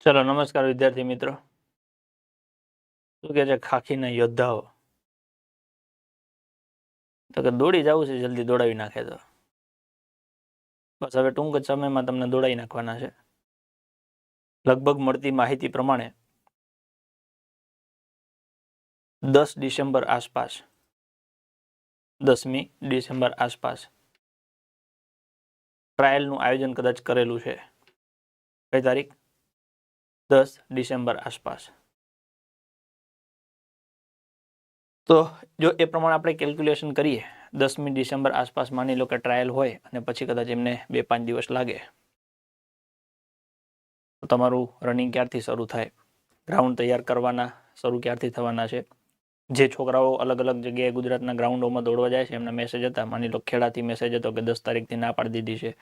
ચલો, નમસ્કાર વિદ્યાર્થી મિત્રો. શું કે છે ખાખીના યોદ્ધાઓ? તો કે દોડી જવું છે જલ્દી, દોડાવી નાખે તો. બસ હવે ટૂંક સમયમાં તમને દોડાવી નાખવાના છે. લગભગ મળતી માહિતી પ્રમાણે દસ ડિસેમ્બર આસપાસ, દસમી ડિસેમ્બર આસપાસ ટ્રાયલનું આયોજન કદાચ કરેલું છે. કઈ તારીખ? દસ ડિસેમ્બર આસપાસ. તો જો એ પ્રમાણે આપણે કેલ્ક્યુલેશન કરીએ, દસમી ડિસેમ્બર આસપાસ માની લો કે ટ્રાયલ હોય અને પછી કદાચ એમને બે પાંચ દિવસ લાગે. તમારું રનિંગ ક્યારથી શરૂ થાય? ગ્રાઉન્ડ તૈયાર કરવાના, શરૂ ક્યારથી થવાના છે? જે છોકરાઓ અલગ અલગ જગ્યાએ ગુજરાતના ગ્રાઉન્ડોમાં દોડવા જાય છે, એમના મેસેજ હતા. માની લો ખેડાથી મેસેજ હતો કે દસ તારીખથી ના પાડી દીધી છે.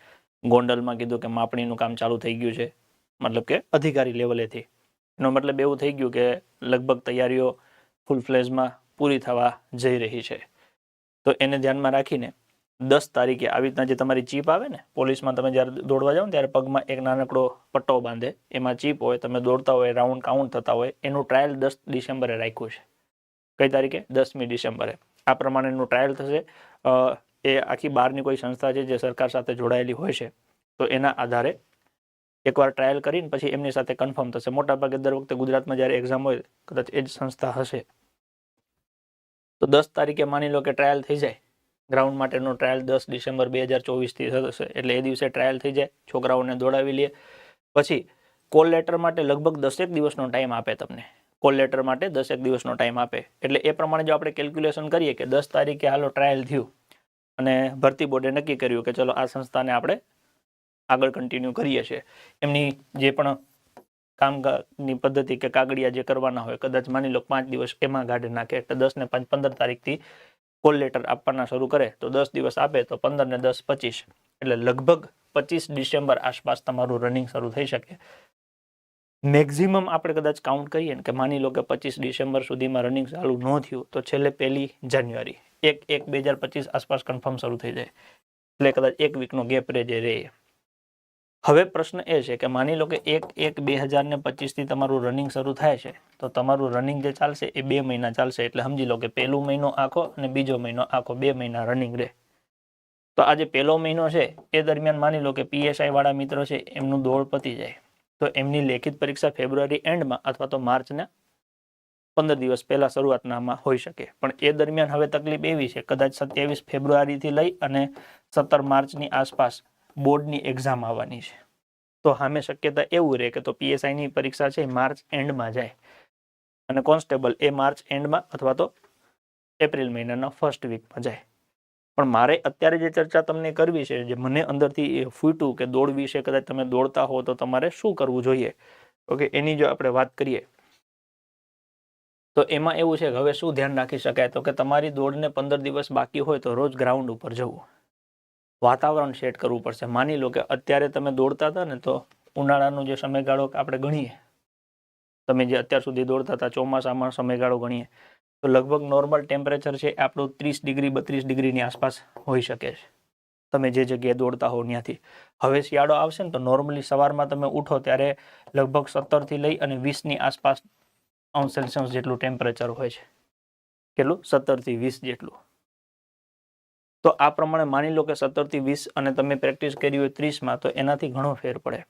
ગોંડલમાં કીધું કે માપણીનું કામ ચાલુ થઈ ગયું છે. મતલબ કે અધિકારી લેવલેથી એનો મતલબ એવું થઈ ગયું કે લગભગ તૈયારીઓ ફૂલ ફ્લેઝમાં પૂરી થવા જઈ રહી છે. તો એને ધ્યાનમાં રાખીને દસ તારીખે આવી રીતના જે તમારી ચીપ આવે ને, પોલીસમાં તમે જ્યારે દોડવા જાઓ ત્યારે પગમાં એક નાનકડો પટ્ટો બાંધે. એમાં ચીપ હોય, તમે દોડતા હોય રાઉન્ડ કાઉન્ટ થતા હોય, એનું ટ્રાયલ દસ ડિસેમ્બરે રાખ્યું છે. કઈ તારીખે? દસમી ડિસેમ્બરે. આ પ્રમાણેનું ટ્રાયલ થશે. એ આખી બહારની કોઈ સંસ્થા છે જે સરકાર સાથે જોડાયેલી હોય છે. તો એના આધારે એકવાર ટ્રાયલ કરીને પછી એમની સાથે કન્ફર્મ થશે. મોટાભાગે દર વખતે ગુજરાતમાં જ્યારે એક્ઝામ હોય, કદાચ એ જ સંસ્થા હશે. તો દસ તારીખે માની લો કે ટ્રાયલ થઈ જાય. ગ્રાઉન્ડ માટેનો ટ્રાયલ દસ ડિસેમ્બર બે હજાર ચોવીસથી થશે. એટલે એ દિવસે ટ્રાયલ થઈ જાય. છોકરાઓને દોડાવી લે પછી કોલ લેટર માટે લગભગ દસેક દિવસનો ટાઈમ આપે તમને. કોલ લેટર માટે દસેક દિવસનો ટાઈમ આપે. એટલે એ પ્રમાણે જો આપણે કેલ્ક્યુલેશન કરીએ કે દસ તારીખે હાલો ટ્રાયલ થયું. અને ભરતી બોર્ડે નક્કી કર્યું કે ચલો આ સંસ્થાને આપણે આગળ કન્ટિન્યુ કરીએ છીએ. એમની જે પણ કામની પદ્ધતિ કે કાગડિયા જે કરવાના હોય, કદાચ માની લો પાંચ દિવસ એમાં ગાઢ નાખે એટલે દસ ને પાંચ, પંદર તારીખથી કોલ લેટર આપવાના શરૂ કરે, તો દસ દિવસ આપે, તો પંદર ને દસ પચીસ. એટલે લગભગ પચીસ ડિસેમ્બર આસપાસ તમારું રનિંગ શરૂ થઈ શકે. મેક્ઝિમમ આપણે કદાચ કાઉન્ટ કરીએ ને કે માની લો કે પચીસ ડિસેમ્બર સુધીમાં રનિંગ ચાલુ ન થયું, તો છેલ્લે પહેલી જાન્યુઆરી. એક એક, બે હજાર પચીસ આસપાસ કન્ફર્મ શરૂ થઈ જાય. એટલે કદાચ એક વીકનો ગેપ રહે જે રહે. હવે પ્રશ્ન એ છે કે માની લો કે એક એક બે હજાર ને પચીસથી તમારું રનિંગ શરૂ થાય છે, તો તમારું રનિંગ જે ચાલશે એ બે મહિના ચાલશે. એટલે સમજી લો કે પહેલો મહિનો આખો અને બીજો મહિનો આખો, બે મહિના રનિંગ રહે તો આજે પહેલો મહિનો છે, એ દરમિયાન માની લો કે પીએસઆઈ વાળા મિત્રો છે, એમનું દોડ પતી જાય. તો એમની લેખિત પરીક્ષા ફેબ્રુઆરી એન્ડમાં અથવા તો માર્ચના પંદર દિવસ પહેલા શરૂઆતનામાં હોઈ શકે. પણ એ દરમિયાન હવે તકલીફ એવી છે, કદાચ સત્યાવીસ ફેબ્રુઆરીથી લઈ અને સત્તર માર્ચની આસપાસ બોર્ડની એક્ઝામ આવવાની છે. તો સામે શક્યતા એવું રહે કે તો પીએસઆઈની પરીક્ષા છે માર્ચ એન્ડમાં જાય. અને કોન્સ્ટેબલ એ માર્ચ એન્ડમાં અથવા તો એપ્રિલ મહિનાના ફર્સ્ટ વીકમાં જાય. પણ મારે અત્યારે જે ચર્ચા તમને કરવી છે, જે મને અંદરથી ફૂટ્યું કે દોડ વિશે કદાચ તમે દોડતા હો તો તમારે શું કરવું જોઈએ? ઓકે, એની જો આપણે વાત કરીએ. તો એમાં એવું છે કે હવે શું ધ્યાન રાખી શકાય? તો કે તમારી દોડને પંદર દિવસ બાકી હોય તો રોજ ગ્રાઉન્ડ ઉપર જવું. વાતાવરણ સેટ કરવું પડશે. માની લો કે અત્યારે તમે દોડતા હતા ને, તો ઉનાળાનો જે સમયગાળો આપણે ગણીએ, તમે જે અત્યાર સુધી દોડતા હતા, ચોમાસામાં સમયગાળો ગણીએ, તો લગભગ નોર્મલ ટેમ્પરેચર છે આપણું ત્રીસ ડિગ્રી, બત્રીસ ડિગ્રીની આસપાસ હોઈ શકે છે. તમે જે જગ્યાએ દોડતા હો ત્યાંથી. હવે શિયાળો આવશે ને, તો નોર્મલી સવારમાં તમે ઉઠો ત્યારે લગભગ સત્તરથી લઈ અને વીસની આસપાસ અંશ સેલ્સિયસ જેટલું ટેમ્પરેચર હોય છે. કેટલું? સત્તરથી વીસ જેટલું. તો આ પ્રમાણે માની લો કે સત્તરથી વીસ અને તમે પ્રેક્ટિસ કરી હોય ત્રીસમાં, તો એનાથી ઘણો ફેર પડે.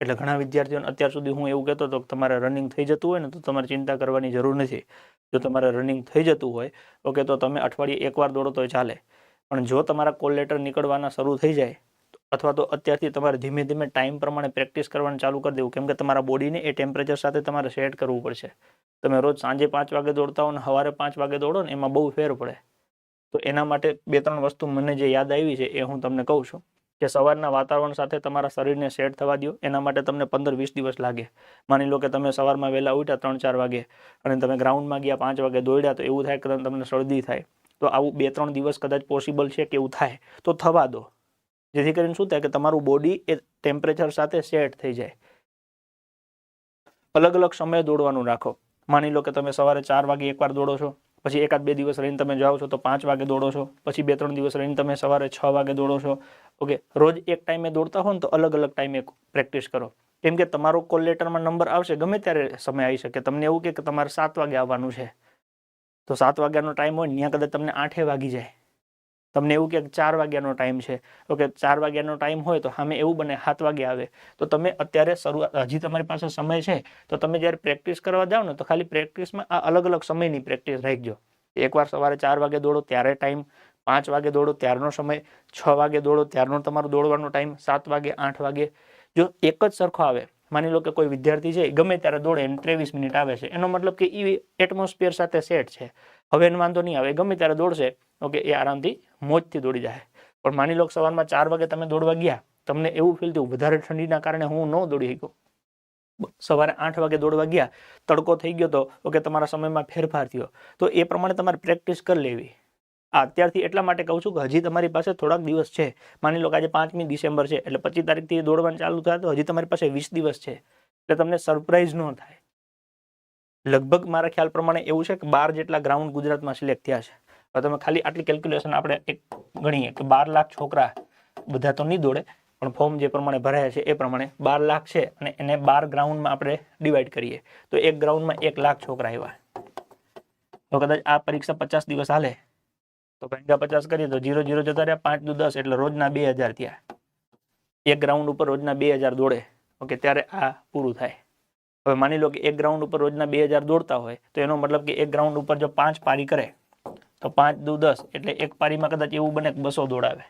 એટલે ઘણા વિદ્યાર્થીઓને અત્યાર સુધી હું એવું કહેતો હતો કે તમારે રનિંગ થઈ જતું હોય ને, તો તમારે ચિંતા કરવાની જરૂર નથી. જો તમારે રનિંગ થઈ જતું હોય, ઓકે, તો તમે અઠવાડિયે એકવાર દોડો તો ચાલે. પણ જો તમારા કોલ લેટર નીકળવાના શરૂ થઈ જાય, અથવા તો અત્યારથી તમારે ધીમે ધીમે ટાઈમ પ્રમાણે પ્રેક્ટિસ કરવાનું ચાલુ કરી દેવું, કેમ કે તમારા બોડીને એ ટેમ્પરેચર સાથે તમારે સેટ કરવું પડશે. તમે રોજ સાંજે પાંચ વાગે દોડતા હો ને, સવારે પાંચ વાગે દોડો ને, એમાં બહુ ફેર પડે. તો એના માટે બે ત્રણ વસ્તુ મને જે યાદ આવી છે એ હું તમને કહું છું કે સવારના વાતાવરણ સાથે તમારા શરીરને સેટ થવા દો એના માટે તમને પંદર વીસ દિવસ લાગે. માની લો કે તમે સવારમાં વહેલા ઉઠ્યા ત્રણ ચાર વાગે અને તમે ગ્રાઉન્ડમાં ગયા પાંચ વાગે દોડ્યા તો એવું થાય કે તમને શરદી થાય. તો આવું બે ત્રણ દિવસ કદાચ પોસિબલ છે કે એવું થાય. તો થવા દો. જેથી કરીને શું થાય કે તમારું બોડી એ ટેમ્પરેચર સાથે સેટ થઈ જાય. અલગ અલગ સમયે દોડવાનું રાખો. માની લો કે તમે સવારે ચાર વાગે એકવાર દોડો છો. પછી એકાદ બે દિવસ રહીને તમે જાઓ છો તો પાંચ વાગે દોડો છો, પછી બે ત્રણ દિવસ રહીને તમે સવારે છ વાગે દોડો છો. ઓકે રોજ એક ટાઈમે દોડતા હો ને તો અલગ અલગ ટાઈમે પ્રેક્ટિસ કરો. કેમ કે તમારો કોલ લેટરમાં નંબર આવશે, ગમે ત્યારે સમય આવી શકે. તમને એવું કે તમારે સાત વાગે આવવાનું છે. તો સાત વાગ્યાનો ટાઈમ હોય ત્યાં કદાચ તમને આઠે વાગી જાય. તમને એવું કે ચાર વાગ્યાનો ટાઈમ છે. ઓકે ચાર વાગ્યાનો ટાઈમ હોય તો સામે એવું બને, સાત વાગે આવે. તો તમે અત્યારે શરૂઆત, હજી તમારી પાસે સમય છે, તો તમે જ્યારે પ્રેક્ટિસ કરવા જાઓ ને, તો ખાલી પ્રેક્ટિસમાં આ અલગ અલગ સમયની પ્રેક્ટિસ રાખજો. એકવાર સવારે ચાર વાગે દોડો, ત્યારે ટાઈમ પાંચ વાગે દોડો, ત્યારનો સમય. છ વાગે દોડો, ત્યારનો તમારો દોડવાનો ટાઈમ સાત વાગે, આઠ વાગે. જો એક જ સરખો આવે, માની લો કે કોઈ વિદ્યાર્થી છે ગમે ત્યારે દોડે, એને ત્રેવીસ મિનિટ આવે છે. એનો મતલબ કે એ એટમોસ્ફિયર સાથે સેટ છે. હવે એને વાંધો નહીં આવે ગમે ત્યારે દોડશે ઓકે, એ આરામથી મોજથી દોડી જાય પણ માની લો સવારમાં ચાર વાગે તમે દોડવા ગયા, તમને એવું ફીલ થયું, વધારે ઠંડીના કારણે હું ન દોડી શક્યો. સવારે આઠ વાગે દોડવા ગયા, તડકો થઈ ગયો તો, ઓકે, તમારા સમયમાં ફેરફાર થયો. તો એ પ્રમાણે તમારે પ્રેક્ટિસ કરી લેવી. આ અત્યારથી એટલા માટે કહું છું કે હજી તમારી પાસે થોડાક દિવસ છે. માની લો કે આજે પાંચમી ડિસેમ્બર છે, એટલે પચીસ તારીખથી દોડવાનું ચાલુ થાય તો હજી તમારી પાસે વીસ દિવસ છે. એટલે તમને સરપ્રાઇઝ ન થાય. લગભગ મારા ખ્યાલ પ્રમાણે એવું છે કે બાર જેટલા ગ્રાઉન્ડ ગુજરાતમાં સિલેક્ટ થયા છે. હવે તમે ખાલી આટલી કેલ્ક્યુલેશન આપણે એક ગણીએ કે બાર લાખ છોકરા બધા તો નહીં દોડે, પણ ફોર્મ જે પ્રમાણે ભરાયા છે એ પ્રમાણે બાર લાખ છે અને એને બાર ગ્રાઉન્ડમાં આપણે ડિવાઈડ કરીએ. તો એક ગ્રાઉન્ડમાં એક લાખ છોકરા આવ્યા. તો કદાચ આ પરીક્ષા પચાસ દિવસ હાલે. તો ભાગ્યા પચાસ કરીએ તો જીરો જીરો જતા રહ્યા, પાંચ દુ દસ એટલે રોજના બે હજાર થયા. એક ગ્રાઉન્ડ ઉપર રોજના બે હજાર દોડે. ઓકે, ત્યારે આ પૂરું થાય. હવે માની લો કે એક ગ્રાઉન્ડ ઉપર રોજના બે હજાર દોડતા હોય, તો એનો મતલબ કે એક ગ્રાઉન્ડ ઉપર જો પાંચ પારી કરે તો પાંચ દુ દસ, એટલે એક પારીમાં કદાચ એવું બને કે બસો દોડાવે.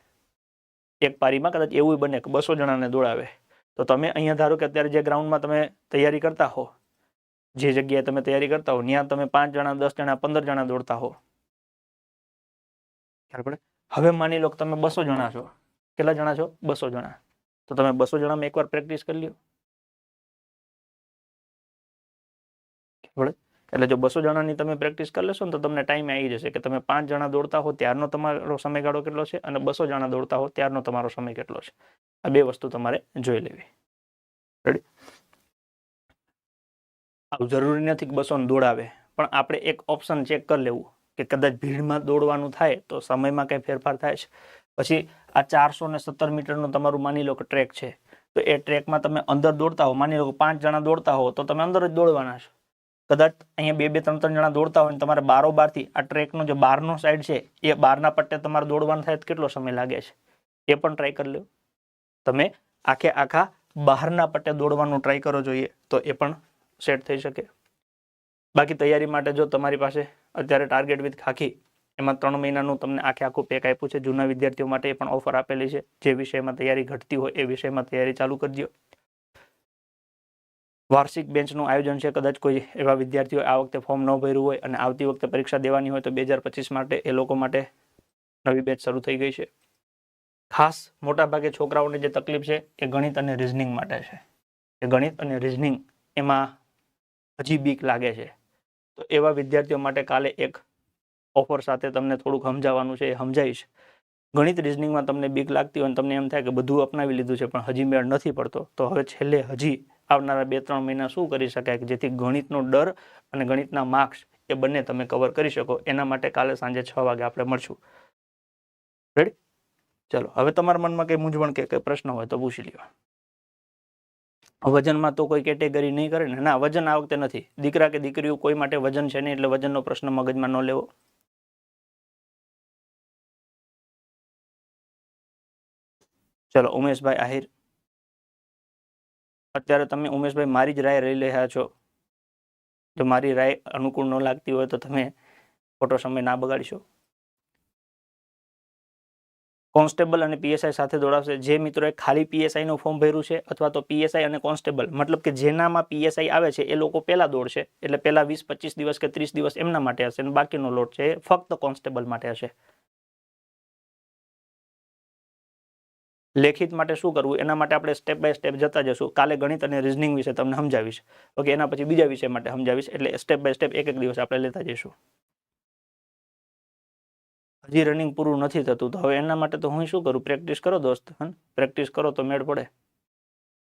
એક પારીમાં કદાચ એવું બને કે બસો જણાને દોડાવે. તો તમે અહીંયા ધારો કે અત્યારે જે ગ્રાઉન્ડમાં તમે તૈયારી કરતા હો, જે જગ્યાએ તમે તૈયારી કરતા હો, ત્યાં તમે પાંચ જણા, દસ જણા, પંદર જણા દોડતા હો. હવે માની લો કે તમે બસો જણા છો. કેટલા જણા છો? બસો જણા. તો તમે બસો જણામાં એકવાર પ્રેક્ટિસ કરી લ્યો. પડે? એટલે જો બસો જણાની તમે પ્રેક્ટિસ કરી લેશો ને તો તમને ટાઈમ આવી જશે કે તમે પાંચ જણા દોડતા હો ત્યારનો તમારો સમયગાળો કેટલો છે અને બસો જણા દોડતા હો ત્યારનો તમારો સમય કેટલો છે. આ બે વસ્તુ તમારે જોઈ લેવી. રેડી આવું જરૂરી નથી કે બસોને દોડાવે, પણ આપણે એક ઓપ્શન ચેક કરી લેવું કે કદાચ ભીડમાં દોડવાનું થાય તો સમયમાં કંઈ ફેરફાર થાય છે. પછી આ ચારસો ને સત્તર મીટરનું તમારું માની લો કે ટ્રેક છે, તો એ ટ્રેકમાં તમે અંદર દોડતા હો, માની લો કે પાંચ જણા દોડતા હો તો તમે અંદર જ દોડવાના છો. કદાચ અહીંયા બે બે, ત્રણ ત્રણ જણા દોડતા હોય તમારે બારોબારથી આ ટ્રેકનો જે બહારનો સાઈડ છે, એ બહારના પટ્ટે તમારે દોડવાનું થાય કેટલો સમય લાગે છે? એ પણ ટ્રાય કરી લો તમે આખે આખા બહારના પટ્ટે દોડવાનું ટ્રાય કરો જોઈએ તો એ પણ સેટ થઈ શકે. બાકી તૈયારી માટે જો તમારી પાસે અત્યારે ટાર્ગેટ વિથ ખાખી, એમાં ત્રણ મહિનાનું તમને આખે આખું પેક આપ્યું છે, જૂના વિદ્યાર્થીઓ માટે પણ ઓફર આપેલી છે. જે વિષયમાં તૈયારી ઘટતી હોય એ વિષયમાં તૈયારી ચાલુ કરજો. વાર્ષિક બેન્ચનું આયોજન છે. કદાચ કોઈ એવા વિદ્યાર્થીઓ આ વખતે ફોર્મ ન ભર્યું હોય અને આવતી વખતે પરીક્ષા દેવાની હોય તો બે પચીસ માટે એ લોકો માટે નવી બેચ શરૂ થઈ ગઈ છે. ખાસ મોટાભાગે છોકરાઓને જે તકલીફ છે એ ગણિત અને રિઝનિંગ માટે છે. એ ગણિત અને રિઝનિંગ એમાં હજી બીક લાગે છે. તો એવા વિદ્યાર્થીઓ માટે કાલે એક ઓફર સાથે તમને થોડુંક સમજાવવાનું છે, એ સમજાવીશ. ગણિત રિઝનિંગમાં તમને બીક લાગતી હોય અને તમને એમ થાય કે બધું અપનાવી લીધું છે, પણ હજી મેળ નથી પડતો. તો હવે છેલ્લે હજી આવનારા બે ત્રણ મહિના શું કરી શકાય કે જેથી ગણિતનો ડર અને ગણિતના માર્ક્સ એ બંને તમે કવર કરી શકો. એના માટે કાલે સાંજે છ વાગે આપણે મળશું. રેડી ચલો, હવે તમારા મનમાં કંઈ મૂંઝવણ કે કંઈ પ્રશ્ન હોય તો પૂછી લ્યો. વજનમાં તો કોઈ કેટેગરી નહીં કરે ને? ના, વજન આ વખતે નથી. દીકરા કે દીકરીઓ કોઈ માટે વજન છે નહીં એટલે વજનનો પ્રશ્ન મગજમાં ન લેવો. ચલો, ઉમેશભાઈ આહિર. અત્યારે તમે ઉમેશભાઈ મારી જ રાય રહી રહ્યા છો. જો મારી રાય અનુકૂળ ન લાગતી હોય તો તમે ખોટો સમય ના બગાડશો. કોન્સ્ટેબલ અને પીએસઆઈ સાથે દોડાવશે. જે મિત્રોએ ખાલી પીએસઆઈ નું ફોર્મ ભર્યું છે અથવા તો પીએસઆઈ અને કોન્સ્ટેબલ, મતલબ કે જેનામાં પીએસઆઈ આવે છે એ લોકો પહેલા દોડશે. એટલે પહેલા વીસ, પચીસ દિવસ કે ત્રીસ દિવસ એમના માટે હશે અને બાકીનો લોટ છે એ ફક્ત કોન્સ્ટેબલ માટે હશે. લેખિત માટે શું કરવું, એના માટે આપણે સ્ટેપ બાય સ્ટેપ જતા જશું કાલે ગણિત અને રિઝનિંગ વિશે તમને સમજાવીશ. ઓકે એના પછી બીજા વિષય માટે સમજાવીશ. એટલે સ્ટેપ બાય સ્ટેપ એક એક દિવસ આપણે લેતા જઈશું. હજી રનિંગ પૂરું નથી થતું, તો હવે એના માટે તો હું શું કરું? પ્રેક્ટિસ કરો દોસ્ત હં પ્રેક્ટિસ કરો તો મેળ પડે.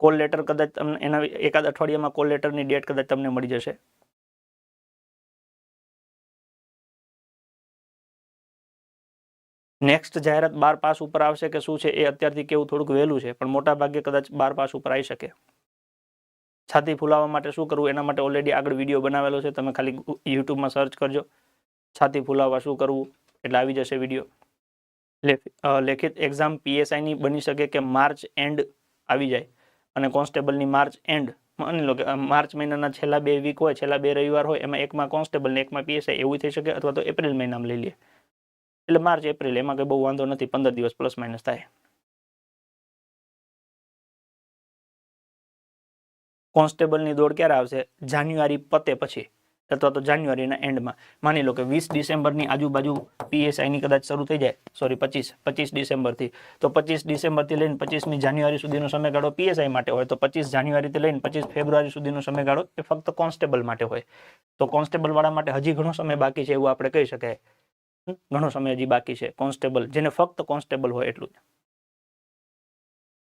કોલ લેટર કદાચ તમને, એના એકાદ અઠવાડિયામાં કોલ લેટરની ડેટ કદાચ તમને મળી જશે. નેક્સ્ટ જાહેરાત બાર પાસ ઉપર આવશે કે શું છે એ અત્યારથી કેવું થોડુંક વહેલું છે, પણ મોટા ભાગે કદાચ બાર પાસ ઉપર આવી શકે. છાતી ફુલાવવા માટે શું કરવું એના માટે ઓલરેડી આગળ વીડિયો બનાવેલો છે, તમે ખાલી યુટ્યુબમાં સર્ચ કરજો. છાતી ફુલાવવા શું કરવું એટલે આવી જશે વીડિયો લેખિત એક્ઝામ પીએસઆઈની બની શકે કે માર્ચ એન્ડ આવી જાય. અને કોન્સ્ટેબલની માર્ચ એન્ડ માની લો કે માર્ચ મહિનાના છેલ્લા બે વીક હોય, છેલ્લા બે રવિવાર હોય, એમાં એકમાં કોન્સ્ટેબલ ને એકમાં પીએસઆઈ એવું થઈ શકે અથવા તો એપ્રિલ મહિનામાં લઈ લઈએ એટલે માર્ચ, એપ્રિલ, એમાં કંઈ બહુ વાંધો નથી, પંદર દિવસ પ્લસ માઇનસ થાય. કોન્સ્ટેબલની દોડ ક્યારે આવશે? જાન્યુઆરી પતે પછી. અથવા તો જાન્યુઆરીના એન્ડમાં માની લો કે વીસ ડિસેમ્બરની આજુબાજુ પીએસઆઈની કદાચ શરૂ થઈ જાય. સોરી પચીસ. પચીસ ડિસેમ્બરથી. તો પચીસ ડિસેમ્બરથી લઈને પચીસમી જાન્યુઆરી સુધીનો સમયગાળો પીએસઆઈ માટે હોય. તો પચીસ જાન્યુઆરીથી લઈને પચીસ ફેબ્રુઆરી સુધીનો સમયગાળો એ ફક્ત કોન્સ્ટેબલ માટે હોય. તો કોન્સ્ટેબલ વાળા માટે હજી ઘણો સમય બાકી છે એવું આપણે કહી શકાય. ઘણો સમય હજી બાકી છે. કોન્સ્ટેબલ, જેને ફક્ત કોન્સ્ટેબલ હોય એટલું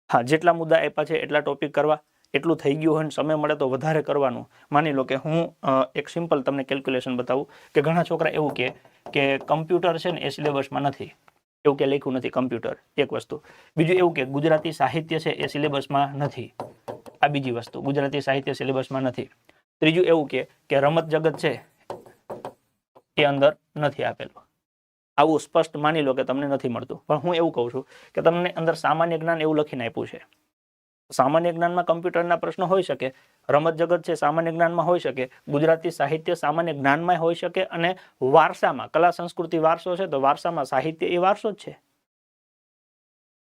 હા, જેટલા મુદ્દા આપ્યા છે, એટલા ટોપિક કરવા, એટલું થઈ ગયું હોય સમય મળે તો વધારે કરવાનું. માની લો કે હું એક સિમ્પલ તમને કેલ્ક્યુલેશન બતાવું કે ઘણા છોકરા એવું કે કે કમ્પ્યુટર છે ને એ સિલેબસમાં નથી. એવું કે લખ્યું નથી કમ્પ્યુટર, એક વસ્તુ. બીજું એવું કે ગુજરાતી સાહિત્ય છે એ સિલેબસમાં નથી. આ બીજી વસ્તુ, ગુજરાતી સાહિત્ય સિલેબસમાં નથી. ત્રીજું એવું કે રમત જગત છે એ અંદર નથી આપેલું. આવું સ્પષ્ટ માની લો કે તમને નથી મળતું. પણ હું એવું કહું છું કે તમને અંદર સામાન્ય જ્ઞાન એવું લખીને આપ્યું છે. સામાન્ય જ્ઞાનમાં કમ્પ્યુટરના પ્રશ્નો હોઈ શકે, રમત જગત છે સામાન્ય જ્ઞાનમાં હોઈ શકે, ગુજરાતી સાહિત્ય સામાન્ય જ્ઞાનમાં હોઈ શકે અને વારસામાં, કલા, સંસ્કૃતિ વારસો છે તો વારસામાં સાહિત્ય એ વારસો જ છે.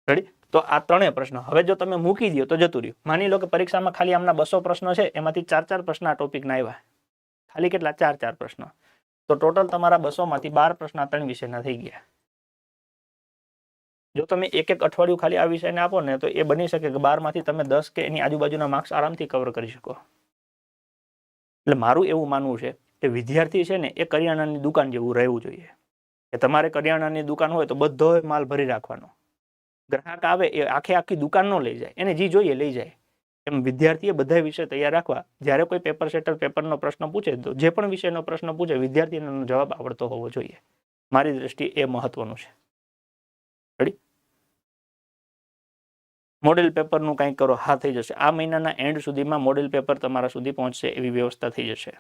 રેડી તો આ ત્રણેય પ્રશ્નો. હવે જો તમે મૂકી દો તો જતું રહ્યું. માની લો કે પરીક્ષામાં ખાલી આમના બસો પ્રશ્નો છે, એમાંથી ચાર ચાર પ્રશ્ન આ ટોપિકના આવ્યા ખાલી કેટલા? ચાર ચાર પ્રશ્નો. તો ટોટલ તમારા બસોમાંથી બાર પ્રશ્ન ત્રણ વિષયના થઈ ગયા. જો તમે એક એક અઠવાડિયું ખાલી આ વિષયને આપો ને, તો એ બની શકે કે બારમાંથી તમે દસ કે એની આજુબાજુના માર્ક્સ આરામથી કવર કરી શકો. એટલે મારું એવું માનવું છે કે વિદ્યાર્થી છે ને એ કરિયાણાની દુકાન જેવું રહેવું જોઈએ. કે તમારે કરિયાણાની દુકાન હોય તો બધો માલ ભરી રાખવાનો. ગ્રાહક આવે એ આખે આખી દુકાન ન લઈ જાય, એને જે જોઈએ લઈ જાય. એમ વિદ્યાર્થીએ બધા વિષય તૈયાર રાખવા? જ્યારે કોઈ પેપર સેટર પેપરનો પ્રશ્ન પૂછે, તો જે પણ વિષયનો પ્રશ્ન પૂછે, વિદ્યાર્થીને જવાબ આવડતો હોવો જોઈએ. મારી દ્રષ્ટિએ એ મહત્વનું છે. મોડેલ પેપરનું કંઈક કરો, હા, થઈ જશે. આ મહિનાના એન્ડ સુધીમાં મોડેલ પેપર તમારા સુધી પહોંચશે એવી વ્યવસ્થા થઈ જશે.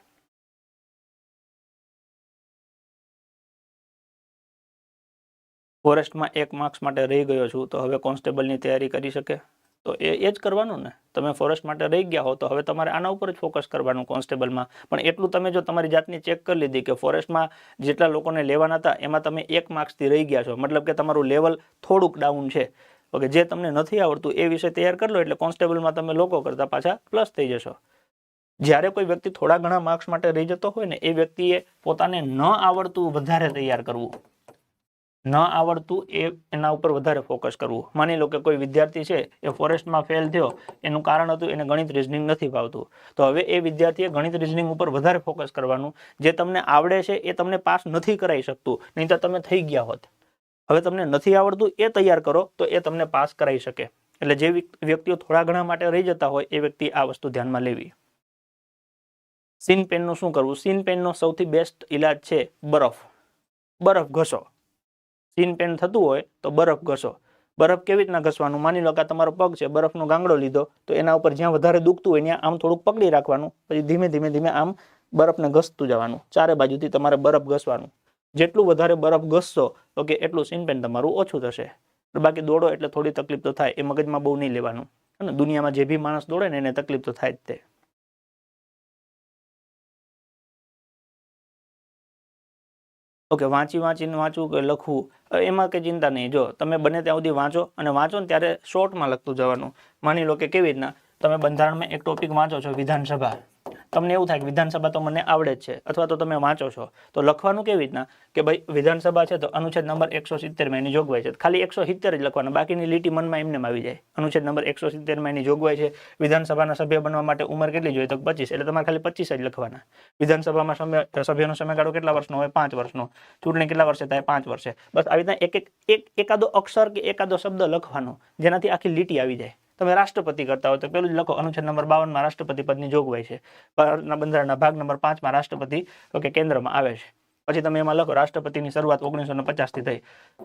ફોરેસ્ટમાં એક માર્ક્સ માટે રહી ગયો છું, તો હવે કોન્સ્ટેબલની તૈયારી કરી શકે? તો એ એ જ કરવાનું ને? તમે ફોરેસ્ટ માટે રહી ગયા હો, તો હવે તમારે આના ઉપર જ ફોકસ કરવાનું કોન્સ્ટેબલમાં પણ એટલું તમે જો તમારી જાતની ચેક કરી લીધી કે ફોરેસ્ટમાં જેટલા લોકોને લેવાના હતા, એમાં તમે એક માર્ક્સથી રહી ગયા છો. મતલબ કે તમારું લેવલ થોડુંક ડાઉન છે. ઓકે, જે તમને નથી આવડતું એ વિષય તૈયાર કરી લો, એટલે કોન્સ્ટેબલમાં તમે લોકો કરતાં પાછા પ્લસ થઈ જશો. જ્યારે કોઈ વ્યક્તિ થોડા ઘણા માર્ક્સ માટે રહી જતો હોય ને, એ વ્યક્તિએ પોતાને ન આવડતું વધારે તૈયાર કરવું. ન આવડતું એ એના ઉપર વધારે ફોકસ કરવું. માની લો કે કોઈ વિદ્યાર્થી છે, એ ફોરેસ્ટમાં ફેલ થયો, એનું કારણ હતું એને ગણિત રિઝનિંગ નથી ભાવતું તો હવે એ વિદ્યાર્થીએ ગણિત રિઝનિંગ ઉપર વધારે ફોકસ કરવાનું. જે તમને આવડે છે એ તમને પાસ નથી કરાવી શકતું, નહીં તો તમે થઈ ગયા હોત. હવે તમને નથી આવડતું એ તૈયાર કરો, તો એ તમને પાસ કરાવી શકે. એટલે જે વ્યક- વ્યક્તિઓ થોડા ઘણા માટે રહી જતા હોય, એ વ્યક્તિ આ વસ્તુ ધ્યાનમાં લેવી. સીન પેનનું શું કરવું? સીન પેનનો સૌથી બેસ્ટ ઇલાજ છે બરફ. બરફ ઘસો. સીન પેન થતું હોય તો બરફ ઘસો. બરફ કેવી રીતના ઘસવાનું? માની લો કે તમારો પગ છે, બરફનો ગાંગડો લીધો, તો એના ઉપર જ્યાં વધારે દુખતું હોય ત્યાં આમ થોડુંક પકડી રાખવાનું, પછી ધીમે ધીમે ધીમે આમ બરફને ઘસતું જવાનું. ચારે બાજુથી તમારે બરફ ઘસવાનું. જેટલું વધારે બરફ ઘસશો, તો કે એટલું સીન પેન તમારું ઓછું થશે. બાકી દોડો એટલે થોડી તકલીફ તો થાય, એ મગજમાં બહુ નહીં લેવાનું. અને દુનિયામાં જે બી માણસ દોડે ને એને તકલીફ તો થાય જ તે. ઓકે, વાંચી વાંચીને વાંચવું કે લખવું એમાં કંઈ ચિંતા નહીં. જો, તમે બને ત્યાં સુધી વાંચો અને વાંચો ને ત્યારે શોર્ટમાં લખતું જવાનું. માની લો કે કેવી રીતના તમે બંધારણમાં એક ટોપિક વાંચો છો વિધાનસભા. તમને એવું થાય કે વિધાનસભા તો મને આવડે જ છે, અથવા તો તમે વાંચો છો, તો લખવાનું કેવી રીતના? કે ભાઈ, વિધાનસભા છે તો અનુચ્છેદ નંબર એકસો સિત્તેરમાં એની જોગવાઈ છે. ખાલી એકસો સિત્તેર જ લખવાના, બાકીની લીટી મનમાં એમને આવી જાય. અનુચ્છેદ નંબર એકસો સિત્તેરમાં એની જોગવાઈ છે, વિધાનસભાના સભ્ય બનવા માટે ઉંમર કેટલી જોઈએ? તો પચીસ, એટલે તમારે ખાલી પચીસ જ લખવાના. વિધાનસભામાં સમય સભ્યનો સમયગાળો કેટલા વર્ષનો હોય? પાંચ વર્ષનો. ચૂંટણી કેટલા વર્ષે થાય? પાંચ વર્ષે. બસ આવી રીતના એક એક એક એકાદો અક્ષર કે એકાદો શબ્દ લખવાનો, જેનાથી આખી લીટી આવી જાય. તમે રાષ્ટ્રપતિ કરતા હોય તો પેલું જ લખો, અનુચ્છેદ નંબર બાવનમાં રાષ્ટ્રપતિ પદની જોગવાઈ છે. બંધારણના ભાગ નંબર પાંચમાં રાષ્ટ્રપતિ, તો કે કેન્દ્રમાં આવે છે. પછી તમે એમાં લખો, રાષ્ટ્રપતિની શરૂઆત ઓગણીસો ને પચાસથી થઈ.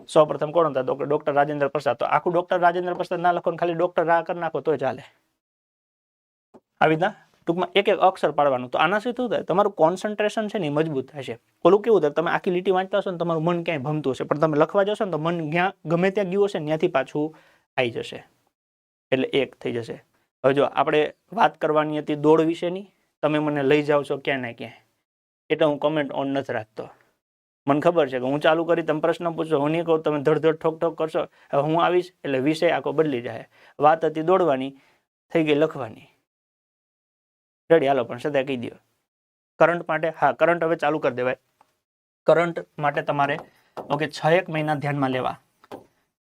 સૌ પ્રથમ કોણ હતા? ડોક્ટર રાજેન્દ્ર પ્રસાદ. તો આખું ડોક્ટર રાજેન્દ્ર પ્રસાદ ના લખો ખાલી ડોક્ટર રા કરી નાખો તોય ચાલે. આવી રીતના ટૂંકમાં એક એક અક્ષર પાડવાનું. તો આના શું થાય? તમારું કોન્સન્ટ્રેશન છે ને મજબૂત છે. ઓલું કેવું થાય? તમે આખી લીટી વાંચતા હશો ને તમારું મન ક્યાંય ભમતું હશે. પણ તમે લખવા જશો ને તો મન જ્યાં ગમે ત્યાં ગયું હશે ત્યાંથી પાછું આવી જશે. એટલે એક થઈ જશે. હવે જો આપણે વાત કરવાની હતી દોડ વિશેની, તમે મને લઈ જાઓ છો ક્યાં ને ક્યાં? એટલે હું કમેન્ટ ઓન નથી રાખતો. મને ખબર છે કે હું ચાલુ કરી તમે પ્રશ્ન પૂછો, હું નહીં કહું, તમે ધડધડ ધડ ઠોક ઠોક કરશો, હવે હું આવીશ એટલે વિષય આખો બદલી જાય. વાત હતી દોડવાની, થઈ ગઈ લખવાની. રેડી હાલો, પણ સદા કહી દો કરંટ માટે, હા કરંટ હવે ચાલુ કરી દેવાય. કરંટ માટે તમારે ઓકે છ એક મહિના ધ્યાનમાં લેવા.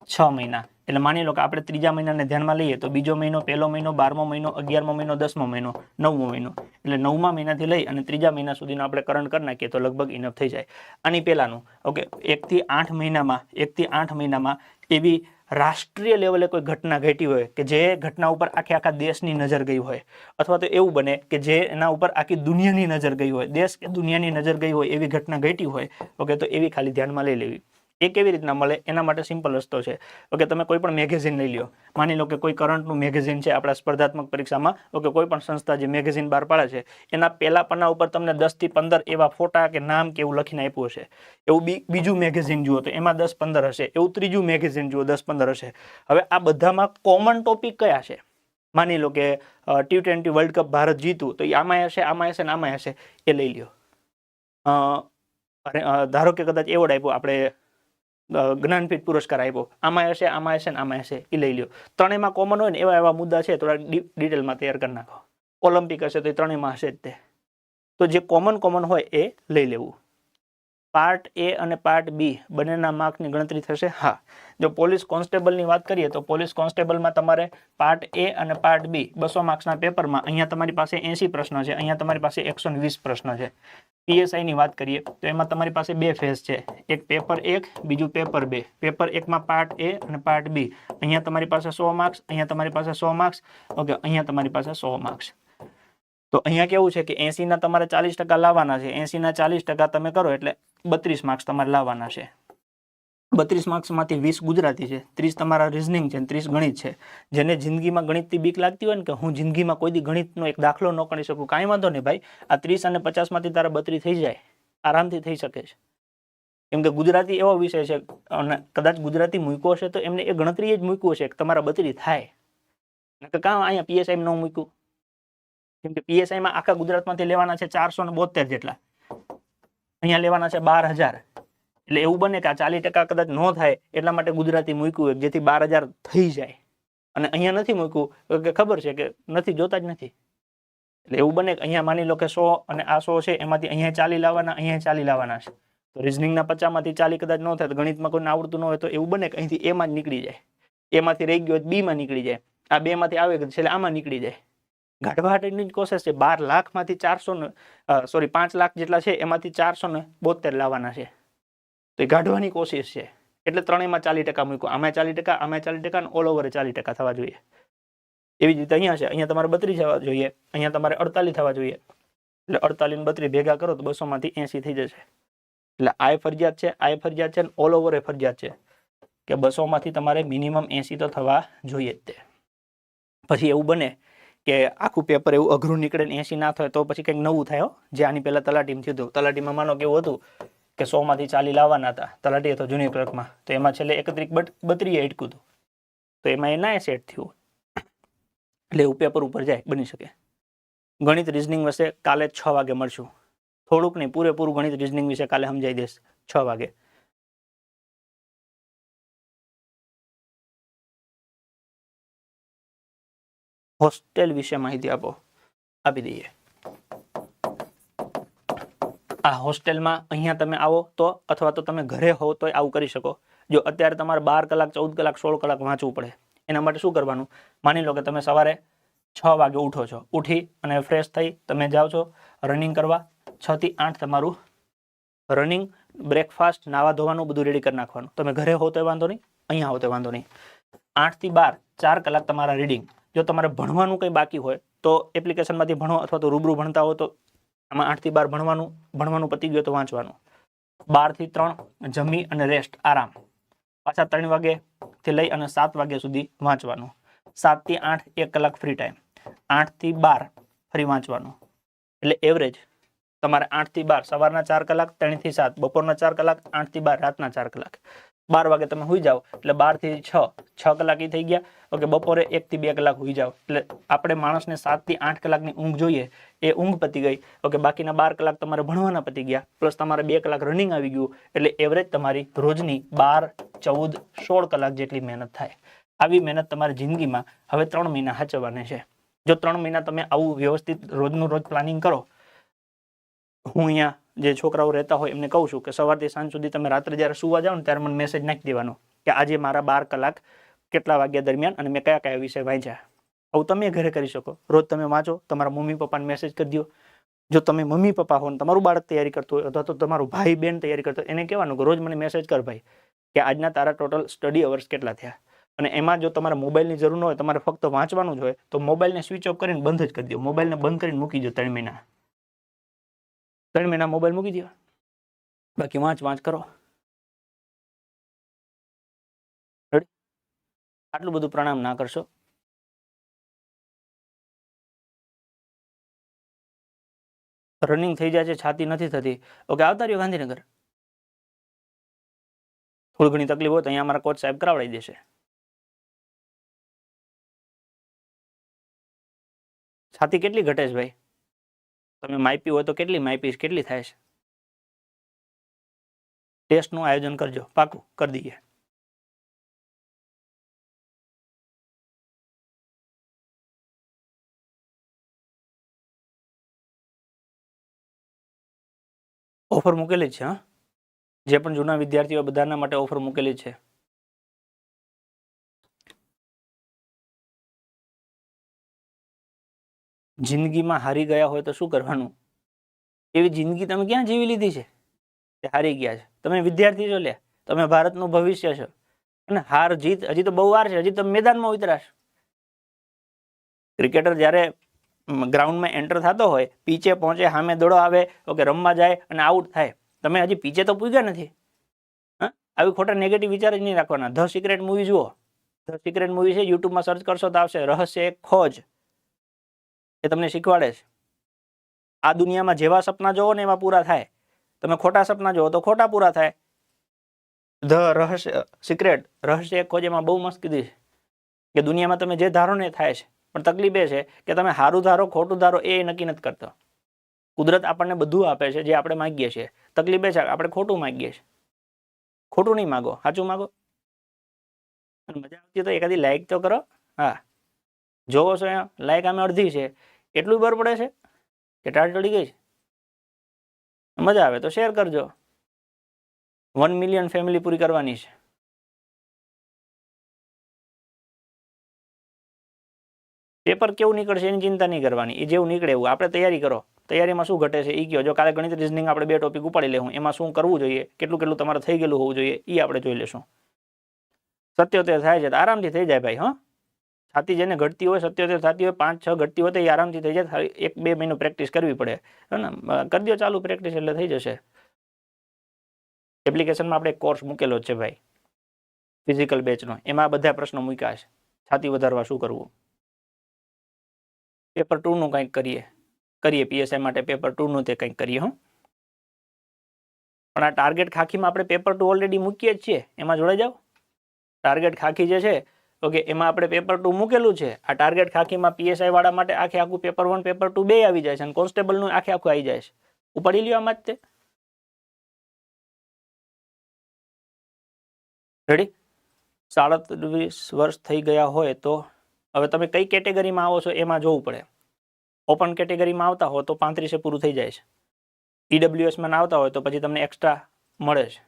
છ મહિના. એટલે માની લો કે આપણે ત્રીજા મહિનાને ધ્યાનમાં લઈએ તો બીજો મહિનો, પહેલો મહિનો, બારમો મહિનો, અગિયારમો મહિનો, દસમો મહિનો, નવમો મહિનો. એટલે નવમા મહિનાથી લઈ અને ત્રીજા મહિના સુધીનો આપણે કરંટ કરી નાખીએ તો લગભગ ઇનફ થઈ જાય. આની પહેલાંનું ઓકે એકથી આઠ મહિનામાં, એકથી આઠ મહિનામાં એવી રાષ્ટ્રીય લેવલે કોઈ ઘટના ઘટી હોય કે જે ઘટના ઉપર આખે આખા દેશની નજર ગઈ હોય, અથવા તો એવું બને કે જે એના ઉપર આખી દુનિયાની નજર ગઈ હોય, દેશ કે દુનિયાની નજર ગઈ હોય એવી ઘટના ઘટી હોય ઓકે તો એવી ખાલી ધ્યાનમાં લઈ લેવી. એ કેવી રીતના મળે એના માટે સિમ્પલ રસ્તો છે. ઓકે તમે કોઈ પણ મેગેઝિન લઈ લ્યો. માની લો કે કોઈ કરંટનું મેગેઝિન છે આપણા સ્પર્ધાત્મક પરીક્ષામાં. ઓકે કોઈ પણ સંસ્થા જે મેગેઝિન બહાર પાડે છે, એના પહેલા પન્ના ઉપર તમને દસથી પંદર એવા ફોટા કે નામ કે એવું લખીને આપ્યું હશે. એવું બીજું મેગેઝિન જુઓ તો એમાં દસ પંદર હશે, એવું ત્રીજું મેગેઝિન જુઓ દસ પંદર હશે. હવે આ બધામાં કોમન ટોપિક કયા છે? માની લો કે T twenty world cup Bharat જીતું, તો એ આમાં હશે આમાં હશે ને આમાં હશે, એ લઈ લ્યો. ધારો કે કદાચ એવોર્ડ આપ્યો આપણે જ્ઞાનપીઠ પુરસ્કાર આપ્યો. આમાં હશે આમાં હશે ને આમાં હશે એ લઈ લ્યો. ત્રણેયમાં કોમન હોય ને, એવા એવા મુદ્દા છે, થોડા ડિટેલમાં તૈયાર કરી નાખો. ઓલિમ્પિક હશે તો એ ત્રણેયમાં હશે જ તે. તો જે કોમન કોમન હોય એ લઈ લેવું. પાર્ટ એ અને પાર્ટ બી બંનેના માર્કની ગણતરી થશે? હા. જો પોલીસ કોન્સ્ટેબલની વાત કરીએ તો પોલીસ કોન્સ્ટેબલમાં તમારે પાર્ટ એ અને પાર્ટ બી બસો માર્ક્સના પેપરમાં અહીંયા તમારી પાસે એંસી પ્રશ્ન છે, અહીંયા તમારી પાસે એકસો વીસ પ્રશ્ન છે. પીએસઆઈની વાત કરીએ તો એમાં તમારી પાસે બે ફેઝ છે. એક પેપર એક, બીજું પેપર બે. પેપર એકમાં પાર્ટ એ અને પાર્ટ બી. અહીંયા તમારી પાસે સો માર્ક્સ, અહીંયા તમારી પાસે સો માર્ક્સ. ઓકે, અહીંયા તમારી પાસે સો માર્ક્સ. તો અહીંયા કેવું છે કે એંસીના તમારે ચાલીસ ટકા લાવવાના છે. એંસીના ચાલીસ ટકા તમે કરો એટલે બત્રીસ માર્ક્સ તમારે લાવવાના છે. બત્રીસ માર્ક્સમાંથી વીસ ગુજરાતી છે, ત્રીસ તમારા રિઝનિંગ છે ત્રીસ ગણિત છે. જેને જિંદગીમાં ગણિતથી બીક લાગતી હોય ને કે હું જિંદગીમાં કોઈ દી ગણિતનો એક દાખલો ન કરી શકું, કાંઈ વાંધો નહીં ભાઈ. આ ત્રીસ અને પચાસમાંથી તારા બત્રીસ થઈ જાય. આરામથી થઈ શકે છે. કેમ કે ગુજરાતી એવો વિષય છે અને કદાચ ગુજરાતી મૂક્યો હશે તો એમને એ ગણતરી જ મૂક્યું હશે કે તમારા બત્રી થાય. કાં અહીંયા પીએસઆઈ ન મૂક્યું? કેમ કે પીએસઆઈમાં આખા ગુજરાતમાંથી લેવાના છે ચારસો ને બોતેર જેટલા. અહીંયા લેવાના છે બાર હજાર. એટલે એવું બને કે આ ચાલીસ ટકા કદાચ ન થાય એટલા માટે ગુજરાતી મૂક્યું હોય જેથી બાર હજાર થઈ જાય. અને અહીંયા નથી મૂક્યું, કે ખબર છે કે નથી, જોતા જ નથી. એટલે એવું બને કે અહીંયા માની લો કે સો અને આ સો છે, એમાંથી અહીંયા ચાલી લાવવાના, અહીંયા ચાલી લાવવાના છે. તો રિઝનિંગના પચામાંથી ચાલી કદાચ ન થાય, તો ગણિતમાં કોઈને આવડતું ન હોય, તો એવું બને કે અહીંથી એમાં જ નીકળી જાય. એમાંથી રહી ગયો બી માં નીકળી જાય. આ બે માંથી આવે છેલ્લે આમાં નીકળી જાય. ગાઢવાહાટીની જ કોશિશ છે. બાર લાખમાંથી ચારસો સોરી પાંચ લાખ જેટલા છે એમાંથી ચારસો ને લાવવાના છે. તો એ ગાઢવાની કોશિશ છે. એટલે ત્રણેયમાં ચાલીસ ટકા મૂક્યું આમાં ચાલીસ ટકા, આમાં ચાલીસ ટકા ઓલ ઓવર ચાલીસ ટકા થવા જોઈએ. એવી રીતે અહીંયા છે. અહીંયા તમારે બત્રીસ થવા જોઈએ. અહીંયા તમારે અડતાલીસ થવા જોઈએ. એટલે અડતાલીસ બત્રીસ ભેગા કરો તો બસોમાંથી એંસી થઈ જશે. એટલે આ ફરજિયાત છે, આ ફરજિયાત છે ઓલ ઓવર એ ફરજિયાત છે. કે બસોમાંથી તમારે મિનિમમ એંસી તો થવા જોઈએ જ તે. પછી એવું બને કે આખું પેપર એવું અઘરું નીકળે ને એસી ના થાય તો પછી કંઈક નવું થાય જે આની પહેલાં તલાટીમાં થયું હતું. તલાટીમાં માનો કેવું હતું કે સોમાંથી ચાલી લાવવાના હતા. તલાટી હતો જૂની ક્લર્કમાં તો એમાં છેલ્લે એકત્રિક બટ, બત્રીએ અટક્યું હતું. તો એમાં એ ના સેટ થયું એટલે એવું પેપર ઉપર જાય, બની શકે. ગણિત રિઝનિંગ વિશે કાલે છ વાગે મળશું. થોડુંક નહીં, પૂરેપૂરું ગણિત રિઝનિંગ વિશે કાલે સમજાઈ દઈશ. છ વાગે. હોસ્ટેલ વિશે માહિતી આપો. આપી દઈએ. આ હોસ્ટેલમાં અહીંયા તમે આવો તો અથવા તો તમે ઘરે હો તો આવું કરી શકો. જો અત્યારે તમારે બાર કલાક, ચૌદ કલાક, સોળ કલાક વાંચવું પડે, એના માટે શું કરવાનું? માની લો કે તમે સવારે છ વાગે ઉઠો છો. ઉઠી અને ફ્રેશ થઈ તમે જાઓ છો રનિંગ કરવા. છ થી આઠ તમારું રનિંગ બ્રેકફાસ્ટ નાવા ધોવાનું, બધું રેડી કરી નાખવાનું. તમે ઘરે હો તો વાંધો નહીં, અહીંયા હો તો વાંધો નહીં. આઠથી બાર, ચાર કલાક તમારા રીડિંગ જો તમારે ભણવાનું કંઈ બાકી હોય, તો એપ્લિકેશનમાંથી ભણો અથવા તો રૂબરૂ ભણતા હો તો આમાં આઠથી બાર ભણવાનું ભણવાનું પતી ગયું તો વાંચવાનું. બારથી ત્રણ, જમી અને રેસ્ટ આરામ. પાછા ત્રણ વાગ્યેથી લઈ અને સાત વાગ્યા સુધી વાંચવાનું. સાતથી આઠ, એક કલાક ફ્રી ટાઈમ આઠથી બાર ફરી વાંચવાનું. એટલે એવરેજ તમારે આઠથી બાર, સવારના ચાર કલાક, ત્રણથી સાત, બપોરના ચાર કલાક, આઠથી બાર, રાતના ચાર કલાક. બાર વાગે તમે સુઈ જાઓ. એટલે બારથી છ છ કલાક થઈ ગયા. ઓકે, બપોરે એકથી બે કલાક સુઈ જાઓ. એટલે આપણે માણસને સાતથી આઠ કલાકની ઊંઘ જોઈએ, એ ઊંઘ પતી ગઈ. ઓકે, બાકીના બાર કલાક તમારે ભણવાના પતી ગયા. પ્લસ તમારે બે કલાક રનિંગ આવી ગયું. એટલે એવરેજ તમારી રોજની બાર, ચૌદ, સોળ કલાક જેટલી મહેનત થાય. આવી મહેનત તમારી જિંદગીમાં હવે ત્રણ મહિના હાચવવાની છે. જો ત્રણ મહિના તમે આવું વ્યવસ્થિત રોજનું રોજ પ્લાનિંગ કરો, હું અહીંયા જે છોકરાઓ રહેતા હોય એમને કહું છું કે સવારથી સાંજ સુધી તમે રાત્રે જ્યારે સુવા જાઓ ને ત્યારે મને મેસેજ નાખી દેવાનો કે આજે મારા બાર કલાક કેટલા વાગ્યા દરમિયાન અને મેં કયા કયા વિષય વાંચ્યા. આવું તમે ઘરે કરી શકો. રોજ તમે વાંચો, તમારા મમ્મી પપ્પાને મેસેજ કરી દો જો તમે મમ્મી પપ્પા હો ને તમારું બાળક તૈયારી કરતું હોય અથવા તો તમારું ભાઈ બેન તૈયારી કરતો એને કહેવાનું કે રોજ મને મેસેજ કર ભાઈ કે આજના તારા ટોટલ સ્ટડી અવર્સ કેટલા થયા. અને એમાં જો તમારે મોબાઈલની જરૂર ન હોય, તમારે ફક્ત વાંચવાનું જ હોય, તો મોબાઈલને સ્વિચ ઓફ કરીને બંધ જ કરી દો મોબાઈલને બંધ કરીને મૂકી દો ત્રણ મહિના. ત્રણ મહિના મોબાઈલ મૂકી દો બાકી વાંચ વાંચ કરો. આટલું બધું પ્રણામ ના કરશો. રનિંગ થઈ જાય છે, છાતી નથી થતી. ઓકે આવતા રહ્યો ગાંધીનગર. થોડી ઘણી તકલીફ હોય તો અહીંયા અમારા કોચ સાહેબ કરાવડાવી દેશે. છાતી કેટલી ઘટે છે ભાઈ? તમે માપી હોય તો કેટલી માપી કેટલી થાય છે? ટેસ્ટનું આયોજન કરજો, પાકું કરી દઈએ. ઓફર મૂકેલી છે, હા? જે પણ જૂના વિદ્યાર્થીઓ બધાના માટે ઓફર મૂકેલી છે. જિંદગીમાં હારી ગયા હોય તો શું કરવાનું? એવી જિંદગી તમે ક્યાં જીવી લીધી છે? તે હારી ગયા છે. તમે વિદ્યાર્થી છો લે તમે ભારતનું ભવિષ્ય છો. અને હાર જીત હજી તો બહુ વાર છે. હજી તમે મેદાનમાં ઉતરાશ ક્રિકેટર જ્યારે ગ્રાઉન્ડમાં એન્ટર થતો હોય, પીચે પહોંચે સામે દોડો આવે, ઓકે, રમવા જાય અને આઉટ થાય. તમે હજી પીચે તો પૂગ્યા નથી. હા? આવી ખોટા નેગેટિવ વિચાર જ નહીં રાખવાના. ધ સિક્રેટ મૂવી જુઓ. ધ સિક્રેટ મૂવી છે. યુટ્યુબમાં સર્ચ કરશો તો આવશે. રહસ્ય ખોજ. એ તમને શીખવાડે છે. આ દુનિયામાં જેવા સપના જોવો ને એમાં પૂરા થાય. તમે ખોટા સપના જોવો તો ખોટા પૂરા થાય. ધ રહસ્ય, સિક્રેટ, રહસ્ય એક ખોજ એમાં બહુ મસ્ત કીધી છે. કે દુનિયામાં તમે જે ધારો ને થાય છે. પણ તકલીફ એ છે કે તમે સારું ધારો, ખોટું ધારો એ નક્કી નથી કરતો. કુદરત આપણને બધું આપે છે જે આપણે માગીએ છીએ. તકલીફ એ છે આપણે ખોટું માગીએ છીએ. ખોટું નહીં માગો. સાચું માગો? મજા આવતી તો એકાદી લાઈક તો કરો. હા. જોવો છો લાઈક આમે અડધી છે. એટલું બર પડે છે? કે ટાળ ચડી ગઈ છે? મજા આવે તો શેર કરજો. વન મિલિયન ફેમિલી પૂરી કરવાની છે. પેપર કેવું નીકળશે એની ચિંતા નહીં કરવાની. એ જેવું નીકળે એવું. આપણે તૈયારી કરો. તૈયારીમાં શું ઘટે છે? એ કહો. જો કાલે ગણિત રિઝનિંગ આપણે બે ટોપિક ઉપાડી લેવું એમાં શું કરવું જોઈએ? કેટલું કેટલું તમારે થઈ ગયેલું હોવું જોઈએ? એ આપણે જોઈ લેશું. સત્યોતેર થાય છે તો આરામથી થઈ જાય ભાઈ, હા? છાતી જેને ઘટતી હોય, સત્યોતેર થતી હોય, પાંચ, છ ઘટતી હોય તો એ આરામથી થઈ જાય. એક, બે મહિનો પ્રેક્ટિસ કરવી પડે. હે કરી દો ચાલુ પ્રેક્ટિસ એટલે થઈ જશે. એપ્લિકેશનમાં આપણે કોર્સ મૂકેલો છે ભાઈ. ફિઝિકલ બેચનો એમાં બધા પ્રશ્નો મૂક્યા છે. છાતી વધારવા શું કરવું? પેપર ટુનું કંઈક કરીએ. કરીએ પીએસઆઈ માટે પેપર ટુનું તે કંઈક કરીએ, હો. પણ આ ટાર્ગેટ ખાખીમાં આપણે પેપર ટુ ઓલરેડી મૂકીએ જ છીએ. એમાં જોડાઈ જાઓ. ટાર્ગેટ ખાખી જે છે ઓકે એમાં આપણે પેપર ટુ મૂકેલું છે. આ ટાર્ગેટ ખાખીમાં પીએસઆઈ વાળા માટે આખે આખું પેપર વન પેપર ટુ બે આવી જાય છે અને કોન્સ્ટેબલનું આખે આખું આવી જાય છે. ઉપાડી લ્યો આમાં જ તે. રેડી સાડત્રીસ વર્ષ થઈ ગયા હોય તો હવે તમે કઈ કેટેગરીમાં આવો છો એમાં જોવું પડે. ઓપન કેટેગરીમાં આવતા હો તો પાંત્રીસે પૂરું થઈ જાય છે. ઈડબ્લ્યુએસમાં આવતા હોય તો પછી તમને એક્સ્ટ્રા મળે છે.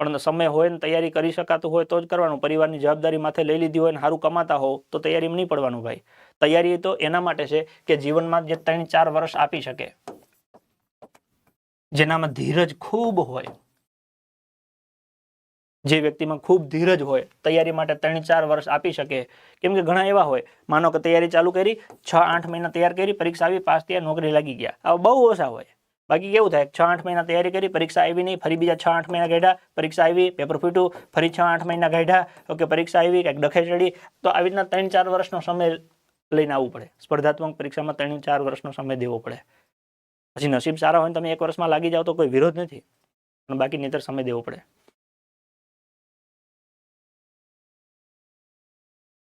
પણ સમય હોય ને તૈયારી કરી શકાતું હોય તો જ કરવાનું. પરિવારની જવાબદારી માથે લઈ લીધી હોય ને સારું કમાતા હોવ તો તૈયારીમાં નહીં પડવાનું ભાઈ. તૈયારી તો એના માટે છે કે જીવનમાં જે ત્રણ ચાર વર્ષ આપી શકે. જેનામાં ધીરજ ખૂબ હોય. જે વ્યક્તિમાં ખૂબ ધીરજ હોય, તૈયારી માટે ત્રણ ચાર વર્ષ આપી શકે. કેમ કે ઘણા એવા હોય, માનો કે તૈયારી ચાલુ કરી, છ આઠ મહિના તૈયાર કરી, પરીક્ષા આવી, પાસ થયા, નોકરી લાગી ગયા. આવા બહુ ઓછા હોય. બાકી કેવું થાય? છ, આઠ મહિના તૈયારી કરી, પરીક્ષા આવી નહીં, ફરી બીજા છ, આઠ મહિના કાઢ્યા, પરીક્ષા આવી પેપર ફૂટ્યું, ફરી છ, આઠ મહિના કાઢ્યા ઓકે પરીક્ષા આવી, કંઈક ડખે ચડી. તો આવી રીતના ત્રણ, ચાર વર્ષનો સમય લઈને આવવું પડે. સ્પર્ધાત્મક પરીક્ષામાં ત્રણ, ચાર વર્ષનો સમય દેવો પડે. પછી નસીબ સારા હોય તમે એક વર્ષમાં લાગી જાઓ તો કોઈ વિરોધ નથી. પણ બાકી નહીતર સમય દેવો પડે.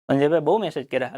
સંજયભાઈ બહુ મેસેજ કર્યા.